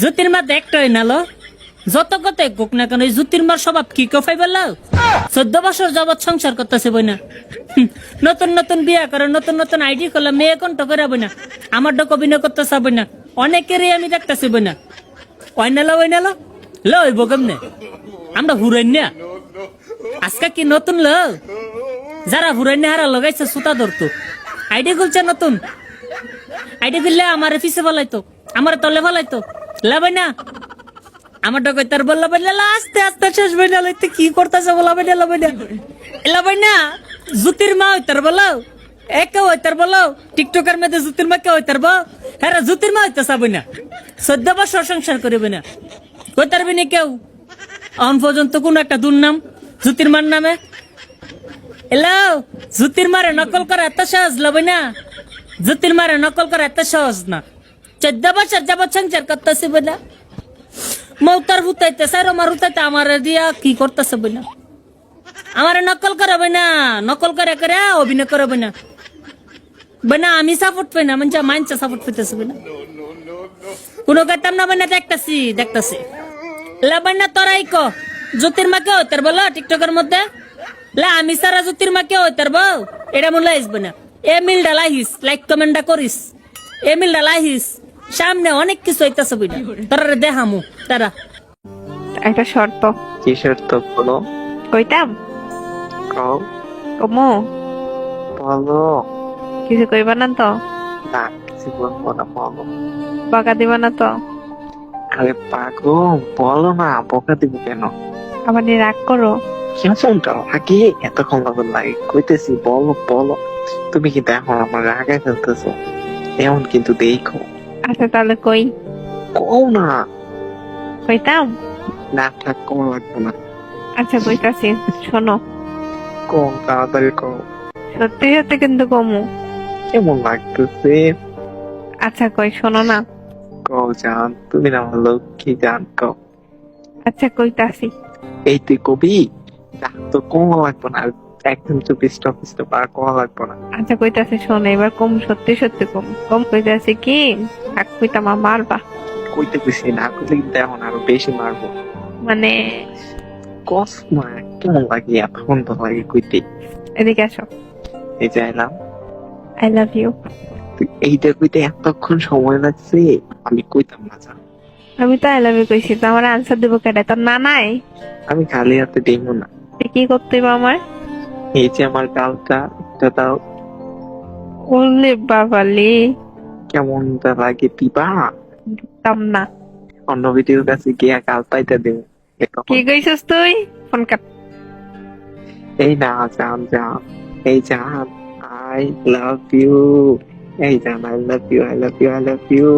জ্যোতির্মা দেখটাই নালো যত কথা কোক না কেন, এই জ্যোতির্মার স্বভাব কি কফাই বলল চোদ্দ বছর যাবৎ সংসার করতেছে বই না নতুন নতুন বিয়া করে, নতুন নতুন আইডি করলে মেয়ে কণ্ঠ করে বই না আমার ডক অভিনয় করতে চাবই না অনেকেরই আমি দেখতেছি বই না ওই নালো ওই নালো লো ওই বগমনে আমরা হুরাই না আজকে কি নতুন লো? যারা হুরাই না হারা লগাইছে সুতা ধরতো। আইডি খুলছে নতুন। আইডি খুললে আমার পিছে ফলাইতো। আমার তলে ফলাইতো লাভাই না। আমার ডকে তার বললা বললা আস্তে আস্তে, শেষ বই না লইতে কি করতেছে বল বই না লাভাই না। লাভাই না, জুতির মা হইতার বলো। একে হইতার বলো। টিকটকের মধ্যে জুতির মা কে হইতার বো হ্যাঁ জুতির মা হইতে চাবই না। চোদ্দ বছর সংসার করিবে না। হইতার বিনি কেউ? এখন পর্যন্ত কোন একটা দুর্নাম জুতির মার নামে। এলো, জুতির মারে নকল করা এত সহজ লবই না। জুতির মারে নকল করা এত সহজ না। চোদ্দ বছর যাবৎ সংসার করতেছি বলে মৌতার হুতাইতে স্যার আমার হুতাইতে আমার দিয়া কি করতেছে বলে আমার নকল করাবে না নকল করে করে অভিনয় করাবে না বনা আমি সাপোর্ট পাই না মানে মাইনছে সাপোর্ট পেতেছে বলে কোনো কাতাম না বনা দেখতাছি দেখতাছি। লাবান্না তোরাই ক জ্যোতির্মাকে হইতার বলো, টিকটকের মধ্যে? লা আমি সারা জ্যোতির্মাকে হইতার বউ এটা মূল্য আসবে না এ মিল ডালাহিস লাইক কমেন্টটা করিস। এ মিল ডালাহিস সামনে অনেক কিছু হইতাছে বুঝা তোরা দেখামু তারা একটা শর্ত। কিসের তো বলো? কইতাম? কও। কমো বলো। কিছু কইবা না তো? না কিছু বলব না বলো। বকা দিবা না তো? আরে পাগো বলো না বকা দিব কেন? আবার নিয়ে রাগ করো। কেমনটা আগে এতক্ষণ লাগবে লাগে কইতেছি বলো বলো। তুমি কি দেখো আমার রাগে ফেলতেছো এমন কিন্তু দেখো। আচ্ছা তাহলে কই? কও না। কইতাম? না থাক কম লাগবে না। আচ্ছা কইতাছি শোনো। কম তাড়াতাড়ি কও। সত্যি সত্যি কিন্তু কমু। কেমন লাগতেছে? আচ্ছা কই শোনো না। কও জান তুমি না আমার লক্ষ্মী জান কও। আচ্ছা কইতাছি। এই তুই কবি? তো কম লাগবে না। একদম চব্বিশ টপিস তো আর কম লাগবে না। আচ্ছা কইতাছি শোনো এবার কম সত্যি সত্যি কম। কম কইতাছি কি? থাক কইতাম আর মারবা। কইতে বেশি না কইলে কিন্তু এখন আরও বেশি মারবো। মানে কসমা কেমন লাগে এতক্ষণ তো লাগে কইতে। এদিকে আসো। এই যে এলাম আই লাভ ইউ। এইটা কইতে এতক্ষণ সময় লাগছে আমি কইতাম না জান আমি তো আই লাভ ইউ কইছি তো আমার আনসার দেবো কেটে তোর না নাই? আমি খালি হাতে দেবো না। এ কি করতে হইব আমার? এই যে আমার গালটা এটা দাও। ওলে বাবালি। কেমনটা লাগে দিবা? দিতাম না। অন্য ভিডিওর কাছে গিয়া গালটাইটা দেবো কি কইছিস তুই? Phone cut. এই না জান জান। এই জান আই লাভ ইউ। এই জান I love you I love you I love you.